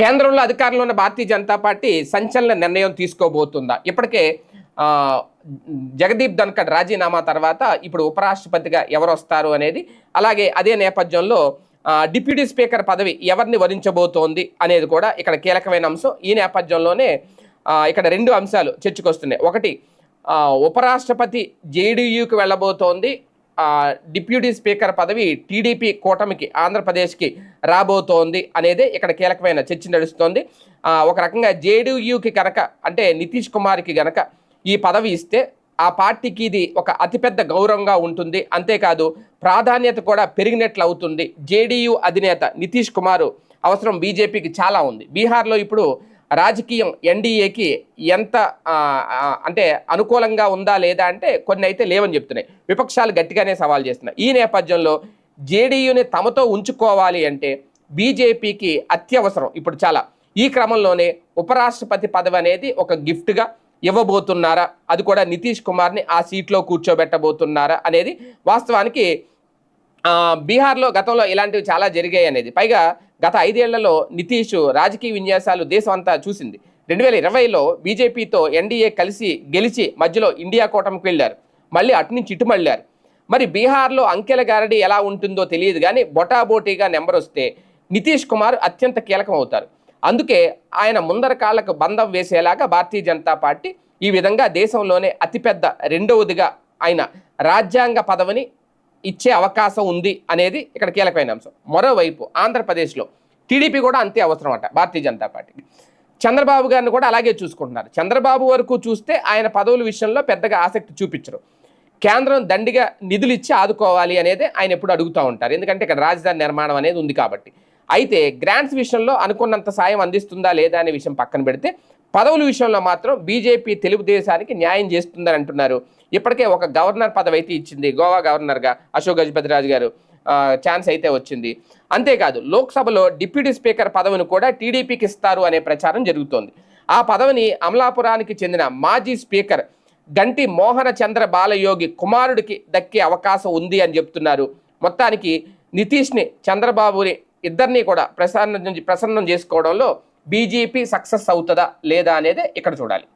కేంద్రంలో అధికారంలో ఉన్న భారతీయ జనతా పార్టీ సంచలన నిర్ణయం తీసుకోబోతుందా? ఇప్పటికే జగదీప్ ధన్కడ్ రాజీనామా తర్వాత ఇప్పుడు ఉపరాష్ట్రపతిగా ఎవరు వస్తారు అనేది అలాగే అదే నేపథ్యంలో డిప్యూటీ స్పీకర్ పదవి ఎవరిని వరించబోతోంది అనేది కూడా ఇక్కడ కీలకమైన అంశం. ఈ నేపథ్యంలోనే ఇక్కడ రెండు అంశాలు చర్చకొస్తున్నాయి. ఒకటి ఉపరాష్ట్రపతి జేడీయూకి వెళ్ళబోతోంది. డిప్యూటీ స్పీకర్ పదవి టీడీపీ కూటమికి ఆంధ్రప్రదేశ్కి రాబోతోంది అనేది ఇక్కడ కీలకమైన చర్చ నడుస్తోంది. ఒక రకంగా జేడీయూకి కనుక అంటే నితీష్ కుమార్కి గనక ఈ పదవి ఇస్తే ఆ పార్టీకి ఇది ఒక అతిపెద్ద గౌరవంగా ఉంటుంది. అంతేకాదు ప్రాధాన్యత కూడా పెరిగినట్లు అవుతుంది. జేడీయూ అధినేత నితీష్ కుమార్ అవసరం బీజేపీకి చాలా ఉంది. బీహార్లో ఇప్పుడు రాజకీయం ఎన్డీఏకి ఎంత అంటే అనుకూలంగా ఉందా లేదా అంటే కొన్ని అయితే లేవని చెప్తున్నాయి. విపక్షాలు గట్టిగానే సవాల్ చేస్తున్నాయి. ఈ నేపథ్యంలో జేడీయూని తమతో ఉంచుకోవాలి అంటే బీజేపీకి అత్యవసరం. ఇప్పుడు చాలా ఈ క్రమంలోనే ఉపరాష్ట్రపతి పదవి అనేది ఒక గిఫ్ట్గా ఇవ్వబోతున్నారా? అది కూడా నితీష్ కుమార్ని ఆ సీట్లో కూర్చోబెట్టబోతున్నారా అనేది వాస్తవానికి బీహార్లో గతంలో ఇలాంటివి చాలా జరిగాయి అనేది. పైగా గత ఐదేళ్ళలో నితీష్ రాజకీయ విన్యాసాలు దేశం అంతా చూసింది. రెండు వేల ఇరవైలో బీజేపీతో ఎన్డీఏ కలిసి గెలిచి మధ్యలో ఇండియా కూటమికి వెళ్ళారు. మళ్ళీ అటు నుంచి ఇటు మళ్ళారు. మరి బీహార్లో అంకెల గారడి ఎలా ఉంటుందో తెలియదు కానీ బొటాబోటీగా నెంబర్ వస్తే నితీష్ కుమార్ అత్యంత కీలకం అవుతారు అందుకే ఆయన ముందర కాళ్ళకు బంధం వేసేలాగా భారతీయ జనతా పార్టీ ఈ విధంగా దేశంలోనే అతిపెద్ద రెండవదిగా ఆయన రాజ్యాంగ పదవిని ఇచ్చే అవకాశం ఉంది అనేది ఇక్కడ కీలకమైన అంశం. మరోవైపు ఆంధ్రప్రదేశ్లో టీడీపీ కూడా అంతే అవసరం అట భారతీయ జనతా పార్టీకి. చంద్రబాబు గారిని కూడా అలాగే చూసుకుంటున్నారు. చంద్రబాబు వరకు చూస్తే ఆయన పదవుల విషయంలో పెద్దగా ఆసక్తి చూపించరు. కేంద్రం దండిగా నిధులు ఇచ్చి ఆదుకోవాలి అనేది ఆయన ఎప్పుడు అడుగుతూ ఉంటారు. ఎందుకంటే ఇక్కడ రాజధాని నిర్మాణం అనేది ఉంది కాబట్టి. అయితే గ్రాంట్స్ విషయంలో అనుకున్నంత సాయం అందిస్తుందా లేదా అనే విషయం పక్కన పెడితే పదవుల విషయంలో మాత్రం బీజేపీ తెలుగుదేశానికి న్యాయం చేస్తుందని అంటున్నారు. ఇప్పటికే ఒక గవర్నర్ పదవి అయితే ఇచ్చింది గోవా గవర్నర్గా అశోక్ గజపతిరాజు గారు. ఛాన్స్ అయితే వచ్చింది. అంతేకాదు లోక్సభలో డిప్యూటీ స్పీకర్ పదవిని కూడా టీడీపీకి ఇస్తారు అనే ప్రచారం జరుగుతోంది. ఆ పదవిని అమలాపురానికి చెందిన మాజీ స్పీకర్ గంటి మోహన చంద్ర బాలయోగి కుమారుడికి దక్కే అవకాశం ఉంది అని చెప్తున్నారు. మొత్తానికి నితీష్ని చంద్రబాబుని ఇద్దరిని కూడా ప్రసన్నం ప్రసన్నం చేసుకోవడంలో బీజేపీ సక్సెస్ అవుతుందా లేదా అనేది ఇక్కడ చూడాలి.